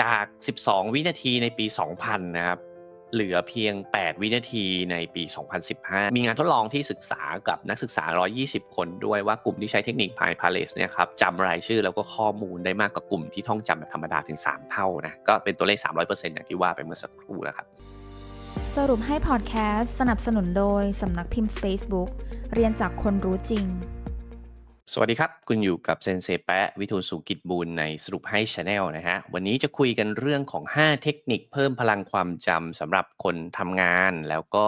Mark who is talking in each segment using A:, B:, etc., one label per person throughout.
A: จาก 12 วินาทีในปี 2000 นะครับ เหลือเพียง 8 วินาทีในปี 2015 มีงานทดลองที่ศึกษากับนักศึกษา 120 คนด้วยว่ากลุ่มที่ใช้เทคนิค Pi Palace เนี่ยครับจำรายชื่อแล้วก็ข้อมูลได้มากกว่ากลุ่มที่ท่องจำแบบธรรมดาถึง 3 เท่านะ ก็เป็นตัวเลข 300%อย่างที่ว่าไปเมื่อสักครู่แล้วครับ
B: สรุปให้พอดแคสต์สนับสนุนโดยสำนักพิมพ์ Spacebook เรียนจากคนรู้จริง
A: สวัสดีครับ คุณอยู่กับเซนเซแปะวิทูลสุกิจบูลในสรุปให้ Channel นะฮะ วันนี้จะคุยกันเรื่องของ 5 เทคนิคเพิ่มพลังความจำสำหรับคนทำงาน แล้วก็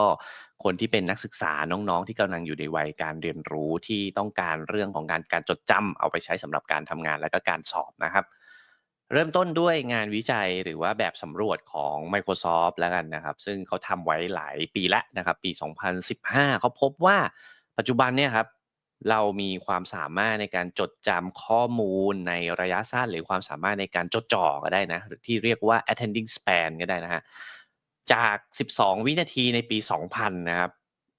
A: คนที่เป็นนักศึกษาน้องๆ ที่กำลังอยู่ในวัยการเรียนรู้ที่ต้องการเรื่องของการการจดจำเอาไปใช้สำหรับการทำงานและก็การสอบนะครับ เริ่มต้นด้วยงานวิจัยหรือว่าแบบสำรวจของ Microsoft แล้วกันนะครับ ซึ่งเขาทำไว้หลายปีแล้วนะครับ ปี 2015 เขาพบว่าปัจจุบันเนี่ยครับ เรามีความสามารถในการจดจำข้อมูลในระยะสั้น หรือความสามารถในการจดจ่อก็ได้นะหรือที่เรียกว่า attending span ก็ได้นะฮะจาก 12 วินาทีในปี 2000 นะครับ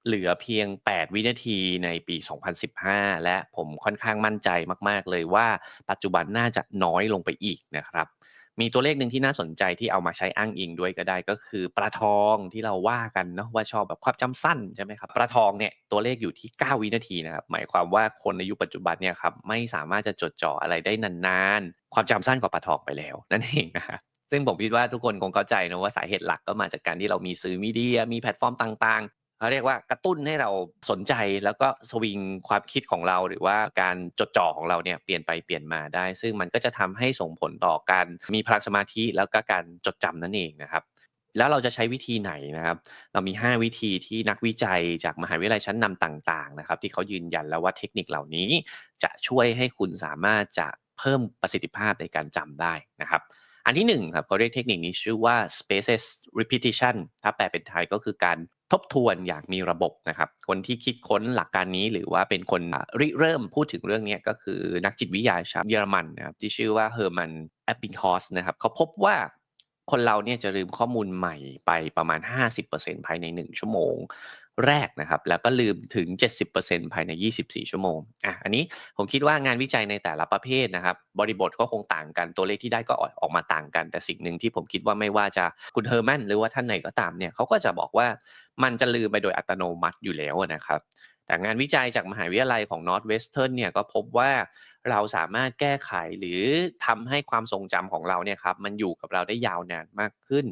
A: เหลือเพียง 8 วินาทีในปี 2015 และผมค่อนข้างมั่นใจมาก ๆ เลยว่าปัจจุบันน่าจะน้อยลงไปอีกนะครับ มีตัวเลขหนึ่งที่น่าสนใจที่เอามาใช้อ้างอิงด้วยก็ได้ก็คือปลาทองที่เราว่ากันเนาะว่าชอบแบบความจำสั้นใช่ไหมครับปลาทองเนี่ยตัวเลขอยู่ที่ 9 วินาทีนะครับหมายความว่าคนในยุคปัจจุบันเนี่ยครับไม่สามารถจะจดจ่ออะไรได้นานๆ ความจำสั้นกว่าปลาทองไปแล้ว นั่นเองนะครับซึ่งผมคิดว่าทุกคนคงเข้าใจนะว่าสาเหตุหลักก็มาจากการที่เรามีสื่อมีเดียมีแพลตฟอร์มต่างๆ เขาเรียกว่ากระตุ้นให้เราสนใจแล้วก็สวิงความคิดของเรา หรือว่าการจดจ่อของเราเนี่ยเปลี่ยนไปเปลี่ยนมาได้ ซึ่งมันก็จะทำให้ส่งผลต่อการมีพลังสมาธิแล้วก็การจดจำนั่นเองนะครับ แล้วเราจะใช้วิธีไหนนะครับ เรามี 5 วิธีที่นักวิจัยจากมหาวิทยาลัยชั้นนำต่าง ๆ นะครับ ที่เขายืนยันแล้วว่าเทคนิคเหล่านี้จะช่วยให้คุณสามารถจะเพิ่มประสิทธิภาพในการจำได้นะครับอันที่หนึ่งครับเขาเรียกเทคนิคนี้ชื่อว่า spaces repetition ถ้าแปลเป็นไทยก็คือการ ทบทวนอย่างมีระบบนะครับ คนที่คิดค้นหลักการนี้หรือว่าเป็นคนริเริ่มพูดถึงเรื่องนี้ก็คือนักจิตวิทยาชาวเยอรมันนะครับที่ชื่อว่าเฮอร์มันแอปปิงคอสนะครับเขาพบว่าคนเราเนี่ยจะลืมข้อมูลใหม่ไปประมาณ 50%ภายใน 1 ชั่วโมง แรกนะครับ แล้วก็ลืมถึง 70%ภายใน 24 ชั่วโมงอะอันนี้ผมคิดว่างานวิจัยในแต่ละประเภทนะครับ บริบทก็คงต่างกันตัวเลขที่ได้ก็ออกออกมาต่างกัน แต่สิ่งหนึ่งที่ผมคิดว่าไม่ว่าจะคุณเฮอร์แมนหรือว่าท่านไหนก็ตามเนี่ยเขาก็จะบอกว่ามันจะลืมไปโดยอัตโนมัติอยู่แล้วนะครับ แต่งานวิจัยจากมหาวิทยาลัยของ Northwestern เนี่ยก็พบว่าเราสามารถแก้ไขหรือทำให้ความทรงจำของเราเนี่ยครับมันอยู่กับเราได้ยาวนานมากขึ้น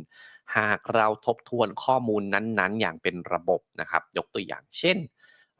A: หากเราทบทวนข้อมูลนั้นๆ อย่างเป็นระบบนะครับ ยกตัวอย่างเช่น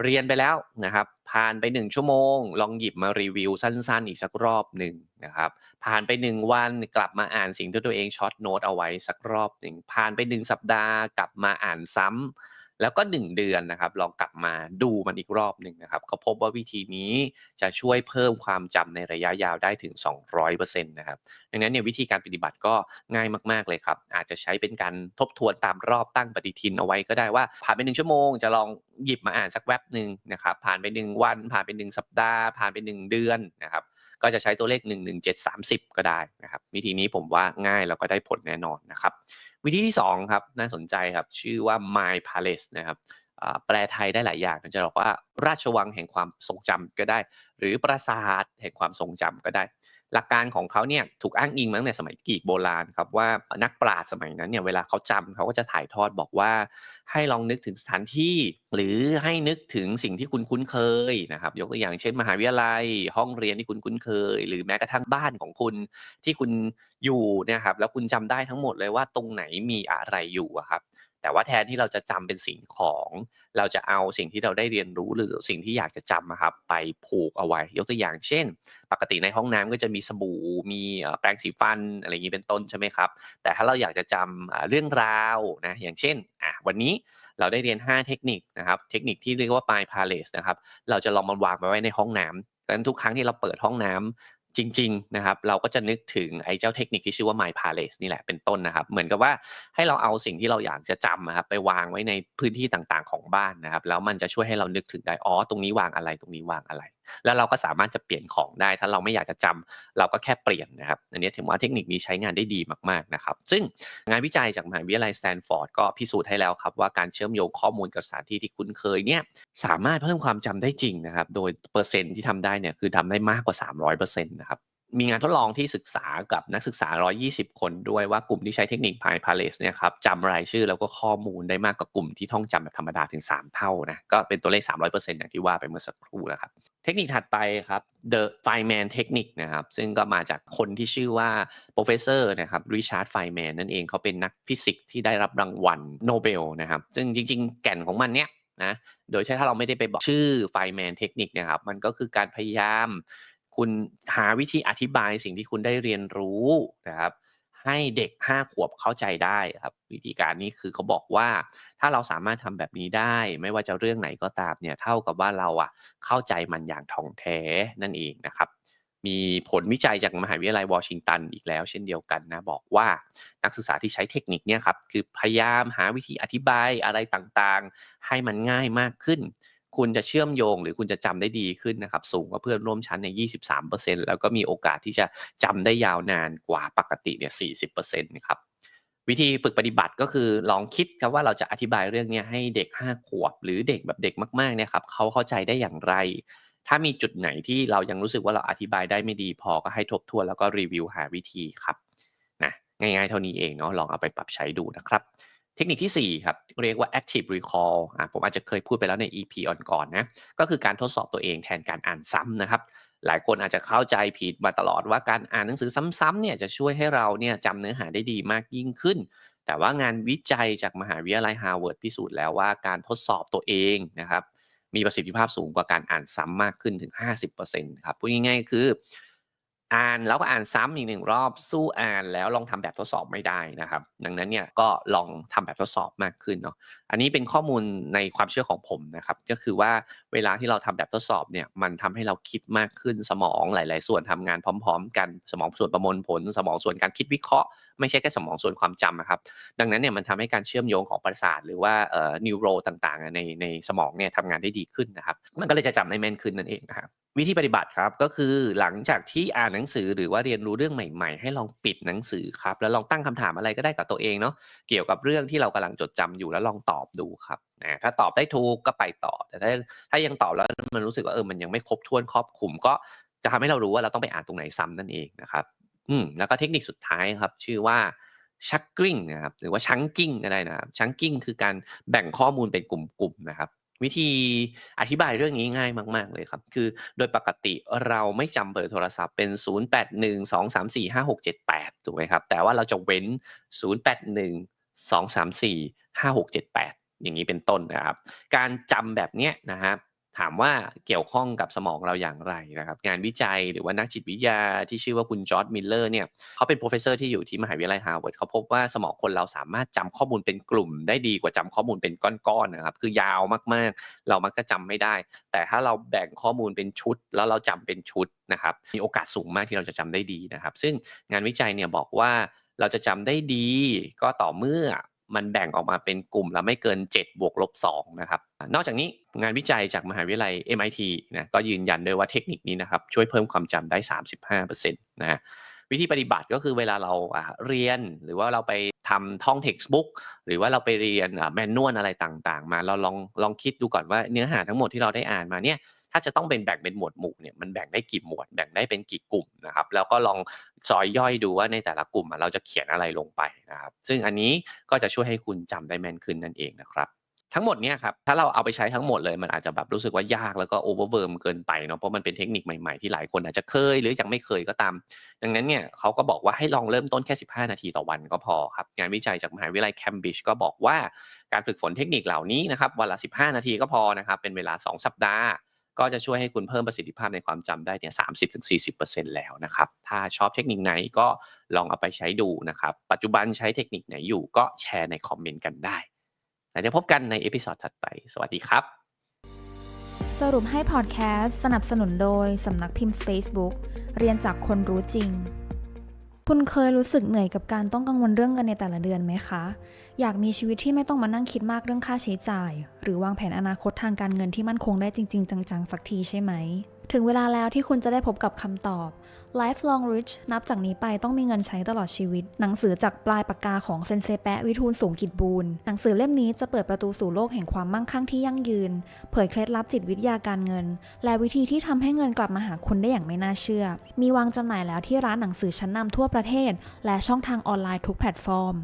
A: เรียนไปแล้วนะครับผ่านไป 1 ชั่วโมง ลองหยิบมารีวิวสั้นๆ อีกสักรอบหนึ่งนะครับผ่านไป 1 วันกลับมาอ่านสิ่งที่ตัวเองช็อตโน้ตเอาไว้สักรอบหนึ่งผ่านไป 1 สัปดาห์กลับมาอ่านซ้ำ แล้วก็ 1 เดือนนะครับลองกลับมาดูมันอีกรอบหนึ่งนะครับเขาพบว่าวิธีนี้จะช่วยเพิ่มความจำในระยะยาวได้ถึง 200%นะครับดังนั้นเนี่ยวิธีการปฏิบัติก็ง่ายมาก ๆเลยครับ อาจจะใช้เป็นการทบทวนตามรอบตั้งปฏิทินเอาไว้ก็ได้ว่าผ่านไป1ชั่วโมงจะลองหยิบมาอ่านสักแว็บหนึ่งนะครับผ่านไป 1 วัน ผ่านไป 1 สัปดาห์ ผ่านไป 1 เดือนนะครับ ก็จะใช้ตัวเลข 11730 ก็ได้นะครับ วิธีนี้ผมว่าง่ายแล้วก็ได้ผลแน่นอนนะครับ วิธีที่2ครับน่าสนใจครับ ชื่อว่า My Palace นะครับแปลไทยได้หลายอย่างจะบอกว่าราชวังแห่งความทรงจำก็ได้ หรือปราสาทแห่งความทรงจำก็ได้ หลักการของเขาเนี่ยถูกอ้างอิงมาตั้งแต่สมัยกรีกโบราณครับว่านักปราชญ์สมัยนั้นเนี่ยเวลาเขาจำเขาก็จะถ่ายทอดบอกว่า ให้ลองนึกถึงสถานที่ หรือให้นึกถึงสิ่งที่คุณคุ้นเคยนะครับยกตัวอย่างเช่นมหาวิทยาลัย ห้องเรียนที่คุณคุ้นเคย หรือแม้กระทั่งบ้านของคุณที่คุณอยู่นี่ยครับแล้วคุณจำได้ทั้งหมดเลยว่าตรงไหนมีอะไรอยู่ครับ แต่ว่าแทนที่เราจะจำเป็นสิ่งของ เราจะเอาสิ่งที่เราได้เรียนรู้หรือสิ่งที่อยากจะจำนะครับไปผูกเอาไว้ ยกตัวอย่างเช่น ปกติในห้องน้ำก็จะมีสบู่มีแปรงสีฟันอะไรอย่างนี้เป็นต้นใช่ไหมครับ แต่ถ้าเราอยากจะจำเรื่องราวนะอย่างเช่นอะวันนี้เราได้เรียน 5 เทคนิคนะครับ เทคนิคที่เรียกว่า Pi Palace นะครับ เราจะลองมันวางไว้ในห้องน้ำดังนั้นทุกครั้งที่เราเปิดห้องน้ำ จริงๆนะครับเราก็จะนึกถึงไอ้เจ้าเทคนิคที่ชื่อว่า My Palace นี่แหละเป็นต้นนะครับเหมือนกับว่าให้เราเอาสิ่งที่เราอยากจะจำนะครับไปวางไว้ในพื้นที่ต่างๆของบ้านนะครับแล้วมันจะช่วยให้เรานึกถึงได้อ๋อตรงนี้วางอะไรตรงนี้วางอะไร แล้วเราก็สามารถจะเปลี่ยนของได้ ถ้าเราไม่อยากจะจำเราก็แค่เปลี่ยนนะครับอันนี้ถือว่าเทคนิคนี้ใช้งานได้ดีมากๆนะครับซึ่งงานวิจัยจากมหาวิทยาลัยสแตนฟอร์ดก็พิสูจน์ให้แล้วครับว่าการเชื่อมโยงข้อมูลกับสถานที่ที่คุ้นเคยเนี่ยสามารถเพิ่มความจำได้จริงนะครับโดยเปอร์เซ็นต์ที่ทำได้เนี่ยคือทำได้มากกว่า 300%นะครับมีงานทดลองที่ศึกษากับนักศึกษา 120 คนด้วยว่ากลุ่มที่ใช้เทคนิค Pi Palace เนี่ยครับจำรายชื่อแล้วก็ข้อมูลได้มากกว่ากลุ่มที่ท่องจำแบบธรรมดาถึง 3 เท่านะก็เป็นตัวเลข 300%อย่างที่ว่าไปเมื่อสักครู่นะครับ เทคนิคถัดไปครับ The Feynman Technique นะครับ ซึ่งก็มาจากคนที่ชื่อว่า Professor นะครับ Richard Feynman นั่นเองเขาเป็นนักฟิสิกส์ที่ได้รับรางวัลโนเบลนะครับ ซึ่งจริง ๆ แก่นของมันเนี่ยนะ โดยใช้ถ้าเราไม่ได้ไปบอกชื่อ Feynman Technique นะครับ มันก็คือการพยายาม คุณหาวิธีอธิบายสิ่งที่คุณได้เรียนรู้นะครับ ให้เด็ก 5 ขวบเข้าใจได้ครับ วิธีการนี้คือเขาบอกว่าถ้าเราสามารถทำแบบนี้ได้ ไม่ว่าจะเรื่องไหนก็ตามเนี่ยเท่ากับว่าเราอะเข้าใจมันอย่างถ่องแท้นั่นเองนะครับ มีผลวิจัยจากมหาวิทยาลัยวอชิงตันอีกแล้ว เช่นเดียวกันนะบอกว่านักศึกษาที่ใช้เทคนิคเนี่ยครับคือพยายามหาวิธีอธิบายอะไรต่างๆ ให้มันง่ายมากขึ้น คุณจะเชื่อมโยงหรือคุณจะจำได้ดีขึ้นนะครับ สูงกว่าเพื่อนร่วมชั้นใน23%แล้วก็มีโอกาสที่จะจำได้ยาวนานกว่าปกติเนี่ย 40%นะครับวิธีฝึกปฏิบัติก็คือลองคิดครับว่าเราจะอธิบายเรื่องนี้ให้เด็ก 5 ขวบ หรือเด็กแบบเด็กมากๆเนี่ยครับเขาเข้าใจได้อย่างไร ถ้ามีจุดไหนที่เรายังรู้สึกว่าเราอธิบายได้ไม่ดีพอก็ให้ทบทวนแล้วก็รีวิวหาวิธีครับนะง่ายๆเท่านี้เองเนาะลองเอาไปปรับใช้ดูนะครับ เทคนิคที่ 4 ครับ เรียกว่า active recall อะผมอาจจะเคยพูดไปแล้วใน EP ก่อนๆนะ ก็คือการทดสอบตัวเองแทนการอ่านซ้ำนะครับ หลายคนอาจจะเข้าใจผิดมาตลอดว่าการอ่านหนังสือซ้ำๆเนี่ยจะช่วยให้เราเนี่ยจำเนื้อหาได้ดีมากยิ่งขึ้น แต่ว่างานวิจัยจากมหาวิทยาลัยฮาร์วาร์ดพิสูจน์แล้วว่าการทดสอบตัวเองนะครับมีประสิทธิภาพสูงกว่าการอ่านซ้ำมากขึ้นถึง 50%ครับพูดง่ายๆ คือ อ่านแล้วก็อ่านซ้ำอีกหนึ่งรอบสู้อ่านแล้วลองทำแบบทดสอบไม่ได้นะครับ ดังนั้นเนี่ยก็ลองทำแบบทดสอบมากขึ้นเนาะอันนี้เป็นข้อมูลในความเชื่อของผมนะครับก็คือว่าเวลาที่เราทำแบบทดสอบเนี่ยมันทำให้เราคิดมากขึ้นสมองหลาย ๆ ส่วนทำงานพร้อม ๆ กันสมองส่วนประมวลผล สมองส่วนการคิดวิเคราะห์ไม่ใช่แค่สมองส่วนความจำนะครับ ดังนั้นเนี่ยมันทำให้การเชื่อมโยงของประสาทหรือว่าเอ่อนิวโรต่าง ๆ ในในสมองเนี่ยทำงานได้ดีขึ้นนะครับ มันก็เลยจะจำได้แม่นขึ้นนั่นเองนะครับ วิธีปฏิบัติครับก็คือหลังจากที่อ่านหนังสือหรือว่าเรียนรู้เรื่องใหม่ ๆ ให้ลองปิดหนังสือครับ แล้วลองตั้งคำถามอะไรก็ได้กับตัวเองเนาะเกี่ยวกับเรื่องที่เรากำลังจดจำอยู่แล้วลองตอบดูครับนะถ้าตอบได้ถูกก็ไปต่อ แต่ถ้าถ้ายังตอบแล้วมันรู้สึกว่าเออมันยังไม่ครบถ้วนครอบคลุมก็จะทำให้เรารู้ว่าเราต้องไปอ่านตรงไหนซ้ำนั่นเองนะครับ อืมแล้วก็เทคนิคสุดท้ายครับ ชื่อว่าชักกิ้งนะครับหรือว่าชังกิ้งก็ได้นะครับชังกิ้งคือการแบ่งข้อมูลเป็นกลุ่มๆนะครับ วิธีอธิบายเรื่องนี้ง่ายมากๆเลยครับ คือโดยปกติเราไม่จำเบอร์โทรศัพท์เป็น 0812345678 ถูกไหมครับ แต่ว่าเราจะเว้น 0812345678 อย่างนี้เป็นต้นนะครับ การจำแบบเนี้ยนะครับ ถามว่าเกี่ยวข้องกับสมองเราอย่างไรนะครับ งานวิจัยหรือว่านักจิตวิทยาที่ชื่อว่าคุณจอร์ดมิลเลอร์เนี่ยเขาเป็น professor ที่อยู่ที่มหาวิทยาลัยฮาร์วาร์ดเขาพบว่าสมองคนเราสามารถจำข้อมูลเป็นกลุ่ม ได้ดีกว่าจำข้อมูลเป็นก้อนๆนะครับ คือยาวมากๆ เรามักจะจำไม่ได้ แต่ถ้าเราแบ่งข้อมูลเป็นชุด แล้วเราจำเป็นชุดนะครับมีโอกาสสูงมากที่เราจะจำได้ดีนะครับ ซึ่งงานวิจัยเนี่ยบอกว่าเราจะจำได้ดีก็ต่อเมื่อ มันแบ่งออกมาเป็นกลุ่มละไม่เกิน 7 บวกลบ2นะครับ นอกจากนี้งานวิจัยจากมหาวิทยาลัย MIT นะก็ยืนยันด้วยว่าเทคนิคนี้นะครับช่วยเพิ่มความจำได้ 35%นะฮะวิธีปฏิบัติก็คือเวลาเราเรียนหรือว่าเราไปทำท่อง textbook หรือว่าเราไปเรียนแมนนวลอะไรต่างๆ มาเราลองลองคิดดูก่อนว่าเนื้อหาทั้งหมดที่เราได้อ่านมาเนี่ย ถ้าจะต้องเป็นแบ่งเป็นหมวดหมู่เนี่ยมันแบ่งได้กี่หมวด แบ่งได้เป็นกี่กลุ่มนะครับแล้วก็ลองซอยย่อยดูว่าในแต่ละกลุ่มเราจะเขียนอะไรลงไปนะครับ ซึ่งอันนี้ก็จะช่วยให้คุณจำได้แม่นขึ้นนั่นเองนะครับทั้งหมดเนี่ยครับถ้าเราเอาไปใช้ทั้งหมดเลยมันอาจจะแบบรู้สึกว่ายากแล้วก็โอเวอร์เวิร์มเกินไปเนาะเพราะมันเป็นเทคนิคใหม่ๆที่หลายคนอาจจะเคยหรือยังไม่เคยก็ตาม ดังนั้นเนี่ยเขาก็บอกว่าให้ลองเริ่มต้นแค่ 15 นาทีต่อวันก็พอครับ งานวิจัยจากมหาวิทยาลัยแคมบริดจ์ก็บอกว่าการฝึกฝนเทคนิคเหล่านี้นะครับวันละ 15 นาทีก็พอนะครับเป็นเวลา 2 สัปดาห์ ก็จะช่วยให้คุณเพิ่มประสิทธิภาพในความจำได้เนี่ยสามสิบถึงสี่สิบเปอร์เซ็นแล้วนะครับ ถ้าชอบเทคนิคไหนก็ลองเอาไปใช้ดูนะครับ ปัจจุบันใช้เทคนิคไหนอยู่ก็แชร์ในคอมเมนต์กันได้แล้วเดี๋ยวพบกันในเอพิซอดถัดไป สวัสดีครับ
B: สรุปให้พอดแคสต์สนับสนุนโดยสำนักพิมพ์ Spacebook เรียนจากคนรู้จริง คุณเคยรู้สึกเหนื่อยกับการต้องกังวลเรื่องเงินในแต่ละเดือนไหมคะ อยากมีชีวิตที่ไม่ต้องมานั่งคิดมากเรื่องค่าใช้จ่าย หรือวางแผนอนาคตทางการเงินที่มั่นคงได้จริง ๆ จังๆ สักทีใช่ไหม ถึงเวลาแล้วที่คุณจะได้พบกับคำตอบ Lifelong Rich นับจากนี้ไปต้องมีเงินใช้ตลอดชีวิต หนังสือจากปลายปากกาของเซนเซแปะวิทูลสูงกิจบูรณ์หนังสือเล่มนี้จะเปิดประตูสู่โลกแห่งความมั่งคั่งที่ยั่งยืน เผยเคล็ดลับจิตวิทยาการเงิน และวิธีที่ทำให้เงินกลับมาหาคุณได้อย่างไม่น่าเชื่อ มีวางจำหน่ายแล้วที่ร้านหนังสือชั้นนำทั่วประเทศ และช่องทางออนไลน์ทุกแพลตฟอร์ม